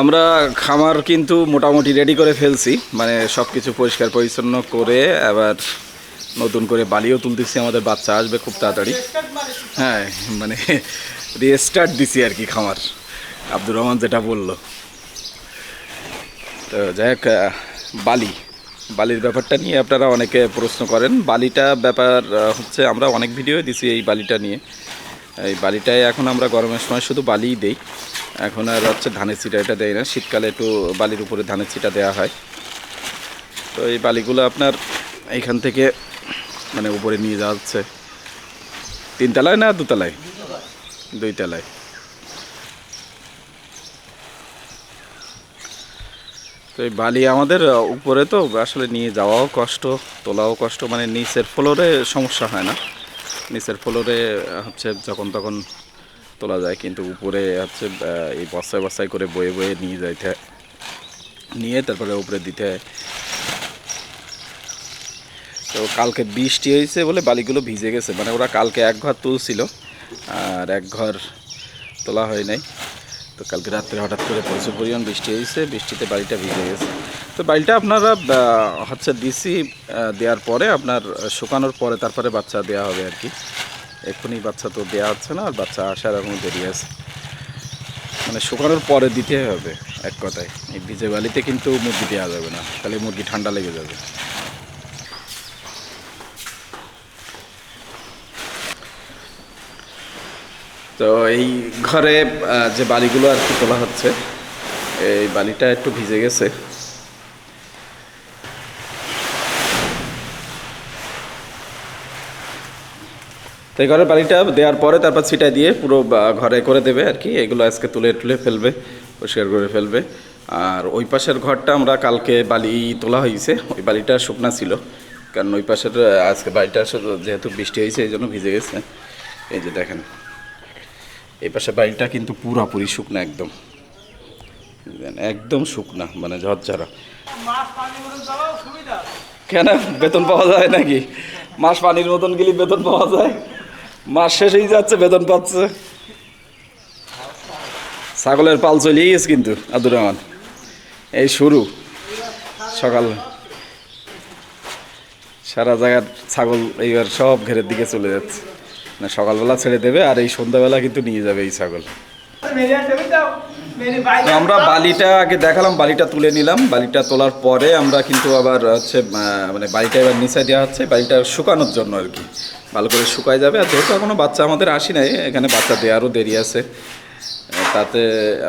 আমরা খামার কিন্তু মোটামুটি রেডি করে ফেলছি মানে সব কিছু পরিষ্কার পরিচ্ছন্ন করে আবার নতুন করে বালিও তুলতেছি, আমাদের বাচ্চা আসবে খুব তাড়াতাড়ি। হ্যাঁ মানে রিস্টার্ট দিছি আর কি খামার। আব্দুর রহমান যেটা বলল। তো যাই হোক বালি। বালির ব্যাপারটা নিয়ে আপনারা অনেকে প্রশ্ন করেন। বালিটা ব্যাপার হচ্ছে আমরা অনেক ভিডিও দিছি এই বালিটা নিয়ে। এই বালিটায় এখন আমরা গরমের সময় শুধু বালিই দেই। এখন আর হচ্ছে ধানের চিটা এটা দেয় না। শীতকালে একটু বালির উপরে ধানের চিটা দেওয়া হয়। তো এই বালিগুলো আপনার এইখান থেকে মানে উপরে নিয়ে যাওয়া হচ্ছে। তিনতলায় না দুতলায়? দুই তলায় তো এই বালি আমাদের উপরে তো আসলে নিয়ে যাওয়াও কষ্ট, তোলাও কষ্ট। মানে নিচের ফ্লোরে সমস্যা হয় না। নিচের ফ্লোরে হচ্ছে যখন তখন তোলা যায় কিন্তু উপরে হচ্ছে এই বস্তায় বস্তায় করে বয়ে বয়ে নিয়ে যাইতে নিয়ে তারপরে উপরে দিতে হয়। তো কালকে বৃষ্টি হয়েছে বলে বালিগুলো ভিজে গেছে। মানে ওরা কালকে এক ঘর তুলছিল আর এক ঘর তোলা হয় নাই। তো কালকে রাত্রে হঠাৎ করে প্রচুর পরিমাণ বৃষ্টি হয়েছে বৃষ্টিতে বাড়িটা ভিজে গেছে। তো বাড়িটা আপনারা হচ্ছে আহ, দেওয়ার পরে আপনার শুকানোর পরে তারপরে বাচ্চা দেওয়া হবে আর কি। এক্ষুনি বাচ্চা তো দেওয়া হচ্ছে না, আর বাচ্চা আসার এখনও দেরি আছে। মানে শুকানোর পরে দিতে হবে, এক কথায়। এই ভিজে বালিতে কিন্তু মুরগি দেওয়া যাবে না, তাহলে মুরগি ঠান্ডা লেগে যাবে। তো এই ঘরে যে বালিগুলো আর কি তোলা হচ্ছে, এই বালিটা একটু ভিজে গেছে। তো এই ঘরের বালিটা দেওয়ার পরে তারপর ছিটাই দিয়ে পুরো ঘরে করে দেবে আর কি। এগুলো আজকে তুলে তুলে ফেলবে, পরিষ্কার করে ফেলবে। আর ওই পাশের ঘরটা আমরা কালকে বালি তোলা হয়েছে। ওই বালিটা শুকনা ছিল, কারণ ওই পাশের আজকে বাড়িটা যেহেতু বৃষ্টি হয়েছে, এই জন্য ভিজে গেছে। এই যে দেখেন, এই পাশে বাড়িটা কিন্তু পুরাপুরি শুকনা একদম। একদম শুকনা মানে ঝরঝরা। কেন? বেতন পাওয়া যায় নাকি? মাস পানির মতন গেলে বেতন পাওয়া যায়? মাস শেষ হয়ে যাচ্ছে, বেতন পাচ্ছে। ছাগলের পাল চলেই গেছে কিন্তু, আব্দুর রহমান। এই শুরু, সকাল। সারা জায়গার ছাগল এইবার সব ঘেরের দিকে চলে যাচ্ছে। না, সকালবেলা ছেড়ে দেবে আর এই সন্ধ্যাবেলা কিন্তু নিয়ে যাবে এই ছাগল। তো আমরা বালিটা আগে দেখালাম, বালিটা তুলে নিলাম। বালিটা তোলার পরে আমরা কিন্তু আবার হচ্ছে মানে বালিটা এবার নিচে দেওয়া হচ্ছে, বালিটা শুকানোর জন্য আর কি। ভালো করে শুকায় যাবে। আর যেহেতু এখনও বাচ্চা আমাদের আসি নাই, এখানে বাচ্চা দেওয়ারও দেরি আছে। তাতে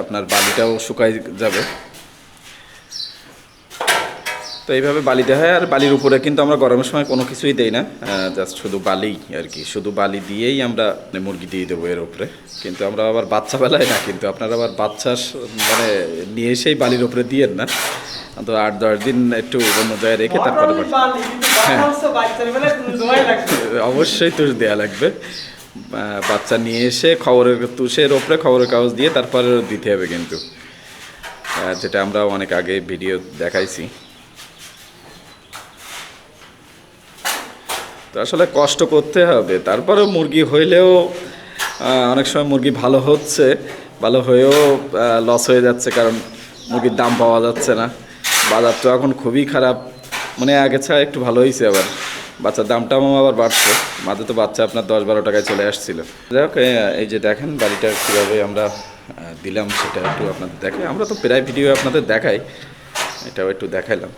আপনার বালিটাও শুকাই যাবে। তো এইভাবে বালি দেওয়া হয় আর বালির উপরে কিন্তু আমরা গরমের সময় কোনো কিছুই দেই না জাস্ট শুধু বালি আর কি। শুধু বালি দিয়েই আমরা মানে মুরগি দিয়ে দেবো এর উপরে। কিন্তু আমরা আবার বাচ্চা বেলায় না কিন্তু আপনারা আবার বাচ্চা মানে নিয়ে এসেই বালির উপরে দিয়েন না। তো আট দশ দিন একটু অন্য জায়গায় রেখে তারপরে বাচ্চা- অবশ্যই তুষ দেওয়া লাগবে। বাচ্চা নিয়ে এসে খবরের তুষের ওপরে খবরের কাগজ দিয়ে তারপরে দিতে হবে কিন্তু। যেটা আমরা অনেক আগে ভিডিও দেখাইছি। তো আসলে কষ্ট করতে হবে। তারপরেও মুরগি হইলেও অনেক সময় মুরগি ভালো হচ্ছে, ভালো হয়েও লস হয়ে যাচ্ছে কারণ মুরগির দাম পাওয়া যাচ্ছে না। বাজার তো এখন খুবই খারাপ। মানে আগে ছাড়া একটু ভালো হয়েছে আবার। বাচ্চার দামটাও আবার বাড়ছে। মাঝে তো বাচ্চা আপনার দশ বারো টাকায় চলে আসছিল। যাই হোক, এই যে দেখেন বাড়িটা কীভাবে আমরা দিলাম সেটা একটু আপনাদের দেখাই। আমরা তো প্রায় ভিডিও আপনাদের দেখাই। এটাও একটু দেখাইলাম।